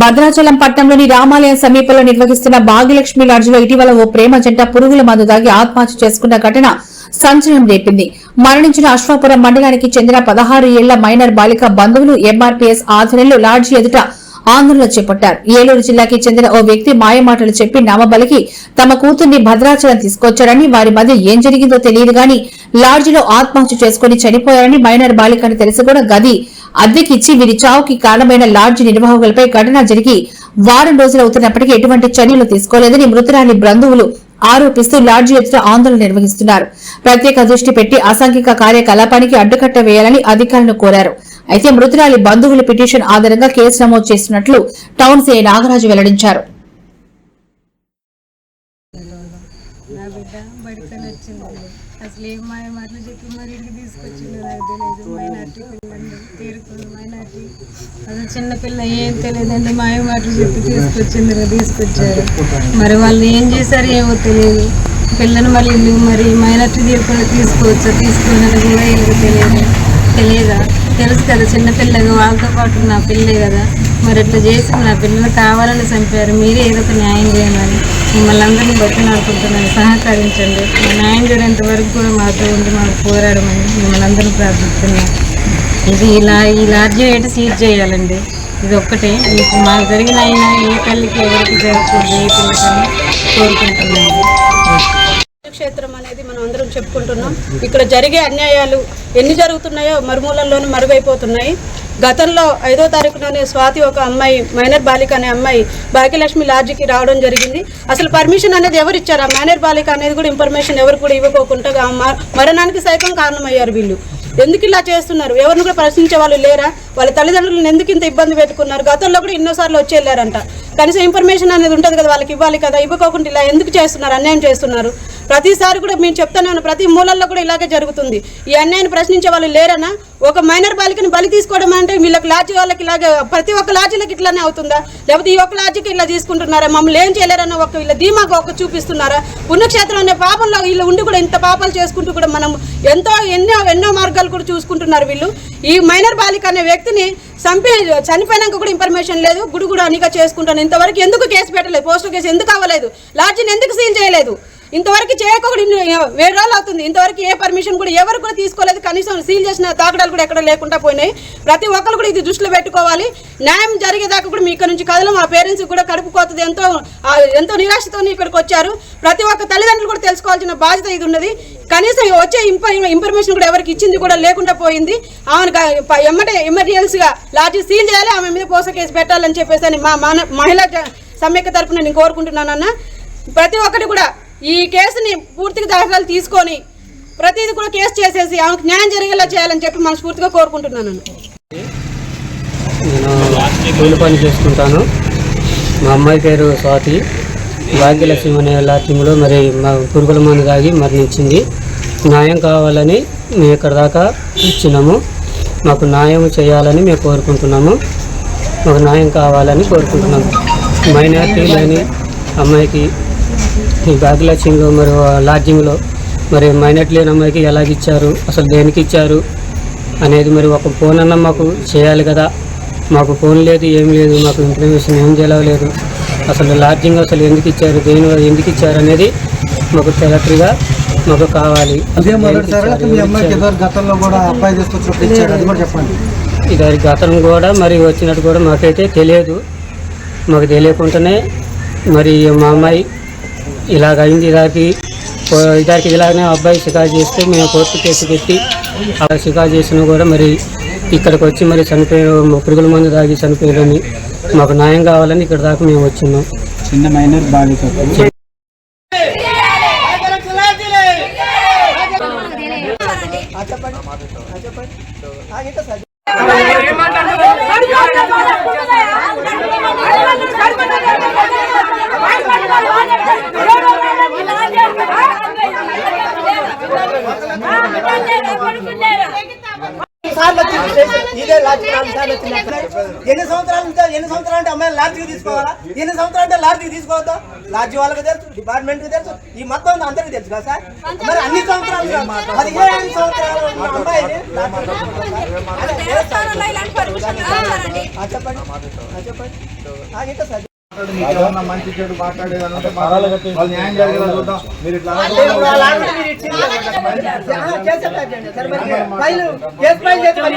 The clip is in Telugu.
భద్రాచలం పట్టణంలోని రామాలయం సమీపంలో నిర్వహిస్తున్న భాగ్యలక్ష్మి లాడ్జిలో ఇటీవల ఓ ప్రేమ జంట పురుగుల మందు దాగి ఆత్మహత్య చేసుకున్న ఘటన సంచలనం రేపింది. మరణించిన అశ్వాపురం మండలానికి చెందిన పదహారు ఏళ్ళ మైనర్ బాలిక బంధువులు ఎంఆర్పీఎస్ ఆధ్వర్యంలో లాడ్జి ఎదుట ఆందోళన చేపట్టారు. ఏలూరు జిల్లాకి చెందిన ఓ వ్యక్తి మాయమాటలు చెప్పి నామబలికి తమ కూతుర్ని భద్రాచలం తీసుకొచ్చారని వారి మధ్య ఏం జరిగిందో తెలియదు గాని లాడ్జిలో ఆత్మహత్య చేసుకుని చనిపోయారని మైనర్ బాలికను తెలిసి కూడా గది అద్దెకిచ్చి వీరి చావుకి కారణమైన లాడ్జి నిర్వాహకులపై ఘటన జరిగి వారం రోజులు అవుతున్నప్పటికీ ఎటువంటి చర్యలు తీసుకోలేదని మృతురాలి బంధువులు ఆరోపిస్తూ లాడ్జి ఎదుట ఆందోళన నిర్వహిస్తున్నారు. ప్రత్యేక దృష్టి పెట్టి అసాంఘిక కార్యకలాపానికి అడ్డుకట్ట వేయాలని అధికారులను కోరారు. అయితే మృతురాలి బంధువుల పిటిషన్ ఆధారంగా కేసు నమోదు చేస్తున్నట్లు టౌన్ సీఐ నాగరాజు వెల్లడించారు. నా బిడ్డ వచ్చిందండి అసలు ఏం మాయ మాటలు చెప్పి మరి నాకు తెలియదు మైనార్టీ తీరుకుంది మైనార్టీ అసలు చిన్నపిల్ల ఏం తెలియదండి మాయ మాటలు చెప్పి తీసుకొచ్చింది తీసుకొచ్చారు మరి వాళ్ళు ఏం చేశారు ఏమో తెలియదు పిల్లని మళ్ళీ ఇల్లు మరి మైనార్టీ తీరుకొని తీసుకోవచ్చా తీసుకోవాలని కూడా ఏమో తెలియదు తెలియదా తెలుసు కదా చిన్నపిల్లగా వాళ్ళతో పాటు నా పిల్లే కదా మరి ఇట్లా చేసి నా పిల్లలు కావాలని చంపారు మీరే ఏదో ఒక న్యాయం చేయమని మిమ్మల్ని అందరినీ బట్టి బతినాడుకుంటున్నాను సహకరించండి. మా న్యాయం జరిగేంత వరకు కూడా మాతో ఉండి మాకు పోరాడమని మిమ్మల్ని అందరినీ ప్రార్థిస్తున్నాను ఇది ఇలా ఈ లార్జ్ ఏట సీజ్ చేయాలండి. ఇది ఒక్కటే. మీకు మాకు జరిగిన అయినా ఏ తల్లికి ఎవరికి జరగకూడదు ఏ పిల్లకని కోరుకుంటున్నాను. క్షేత్రం అనేది మనం అందరం చెప్పుకుంటున్నాం. ఇక్కడ జరిగే అన్యాయాలు ఎన్ని జరుగుతున్నాయో మరుమూలంలోనూ మరుగైపోతున్నాయి గతంలో ఐదో తారీఖులోనే స్వాతి ఒక అమ్మాయి మైనర్ బాలిక అనే అమ్మాయి భాగ్యలక్ష్మి లాడ్జికి రావడం జరిగింది. అసలు పర్మిషన్ అనేది ఎవరు ఇచ్చారు? ఆ మైనర్ బాలిక అనేది కూడా ఇన్ఫర్మేషన్ ఎవరు కూడా ఇవ్వకోకుండా మరణానికి సైతం కారణమయ్యారు వీళ్ళు. ఎందుకు ఇలా చేస్తున్నారు? ఎవరిని కూడా ప్రశ్నించే వాళ్ళు లేరా? వాళ్ళ తల్లిదండ్రులను ఎందుకు ఇంత ఇబ్బంది పెట్టుకున్నారు? గతంలో కూడా ఎన్నోసార్లు వచ్చి వెళ్ళారంట. కనీసం ఇన్ఫర్మేషన్ అనేది ఉంటుంది కదా వాళ్ళకి ఇవ్వాలి కదా ఇవ్వకోకుండా ఇలా ఎందుకు చేస్తున్నారు? అన్యాయం చేస్తున్నారు. ప్రతిసారి కూడా మేము చెప్తానే ప్రతి మూలల్లో కూడా ఇలాగే జరుగుతుంది. ఈ అన్యాయాన్ని ప్రశ్నించే వాళ్ళు లేరనా? ఒక మైనర్ బాలికని బలి తీసుకోవడం అంటే వీళ్ళకి లాడ్జి వాళ్ళకి ఇలాగే ప్రతి ఒక్క లాడ్జీలకి ఇట్లానే అవుతుందా? లేకపోతే ఈ ఒక్క లాడ్జికి ఇలా తీసుకుంటున్నారా? మమ్మల్ని ఏం చేయలేరన్న ఒక వీళ్ళ ధీమాగా ఒక చూపిస్తున్నారా? పుణ్యక్షేత్రం అనే పాపంలో వీళ్ళు ఉండి కూడా ఇంత పాపాలు చేసుకుంటూ కూడా మనం ఎంతో ఎన్నో ఎన్నో మార్గాలు కూడా చూసుకుంటున్నారు వీళ్ళు. ఈ మైనర్ బాలిక అనే వ్యక్తిని చంపి చనిపోయినాక కూడా ఇన్ఫర్మేషన్ లేదు. గుడి కూడా అనిగా చేసుకుంటాను. ఇంతవరకు ఎందుకు కేసు పెట్టలేదు? పోస్టర్ కేసు ఎందుకు అవ్వలేదు? లాడ్జిని ఎందుకు సీల్ చేయలేదు? ఇంతవరకు చేయకొకటి ఇన్ని వేరే రోజులు అవుతుంది. ఇంతవరకు ఏ పర్మిషన్ కూడా ఎవరు కూడా తీసుకోలేదు. కనీసం సీల్ చేసిన తాకడాలు కూడా ఎక్కడ లేకుండా పోయినాయి. ప్రతి ఒక్కరు కూడా ఇది దృష్టిలో పెట్టుకోవాలి. న్యాయం జరిగేదాకా కూడా మీ ఇక్కడ నుంచి కదలం. మా పేరెంట్స్ కూడా కడుపు కోతది. ఎంతో ఎంతో నిరాశతో ఇక్కడికి వచ్చారు. ప్రతి ఒక్క తల్లిదండ్రులు కూడా తెలుసుకోవాల్సిన బాధ్యత ఇది ఉన్నది. కనీసం వచ్చే ఇంప- ఇన్ఫర్మేషన్ కూడా ఎవరికి ఇచ్చింది కూడా లేకుండా పోయింది. ఆమెను ఎమ్మటే ఎమర్జెన్సీగా లాడ్జీ సీల్ చేయాలి. ఆమె మీద పోస కేసు పెట్టాలని చెప్పేసి అని మా మహిళా సమ్మెక్క తరఫున నేను కోరుకుంటున్నానన్న. ప్రతి ఒక్కటి కూడా ఈ కేసుని పూర్తిగా దాఖలు తీసుకొని ప్రతిదీ కూడా కేసు చేసేసి ఆమెకు న్యాయం జరిగేలా చేయాలని చెప్పి మనస్ఫూర్తిగా కోరుకుంటున్నాను. నేను కూలి పని చేసుకుంటాను. మా అమ్మాయి పేరు స్వాతి. భాగ్యలక్ష్మి అనే లాట్యంలో మరి మా పురుగుల మందు మరణించింది. న్యాయం కావాలని మేము ఇక్కడ దాకా ఇచ్చినాము. మాకు న్యాయం చేయాలని మేము కోరుకుంటున్నాము. మాకు న్యాయం కావాలని కోరుకుంటున్నాము. మైనార్టీలని అమ్మాయికి ఈ భాగ్యలక్ష్మిలో మరి లాడ్జింగ్లో మరి మైనార్టీ లేని అమ్మాయికి ఎలాగిచ్చారు? అసలు దేనికి ఇచ్చారు అనేది మరి ఒక ఫోన్ అన్న మాకు చేయాలి కదా. మాకు ఫోన్ లేదు ఏం లేదు మాకు ఇన్ఫర్మేషన్ ఏం తెలియలేదు అసలు లాడ్జింగ్ అసలు ఎందుకు ఇచ్చారు దేని ఎందుకు ఇచ్చారు అనేది మాకు తెలట్రిగా మాకు కావాలి. ఇచ్చారు, ఇచ్చారు? ఇచ్చారు ఇది గతం కూడా మరి వచ్చినట్టు కూడా మాకైతే తెలియదు. మాకు తెలియకుండానే మరి మా అమ్మాయి ఇలాగ అయింది ఇదానికి ఇదానికి ఇలాగనే అబ్బాయి షికారు చేస్తే మేము కోర్టు కేసు పెట్టి అలా షికారు చేసినా కూడా మరి ఇక్కడికి వచ్చి మరి చనిపోయే పురుగుల మందు తాగి చనిపోయారని మాకు న్యాయం కావాలని ఇక్కడ దాకా మేము వచ్చినాం చిన్న మైనర్ బాలికకు ఎన్ని సంవత్సరాలు ఉంటే ఎన్ని సంవత్సరాలు అంటే అమ్మాయిని లాడ్జికి తీసుకోవాలా? ఎన్ని సంవత్సరాలు అంటే లాడ్జికి తీసుకోవద్దా? లాడ్జి వాళ్ళకి తెలుసు డిపార్ట్మెంట్కి తెలుసు ఈ మొత్తం అందరికీ తెలుసు కదా సార్? మరి అన్ని సంవత్సరాలు కాదు. పదిహేను సంవత్సరాలు అమ్మాయిని చెప్పండి. చెప్పండి. సార్? మంచి చెడు వాళ్ళు న్యాయం జరిగేలా చూద్దాం మీరు ఇట్లా కేసు ఫైల్ చేసి మరి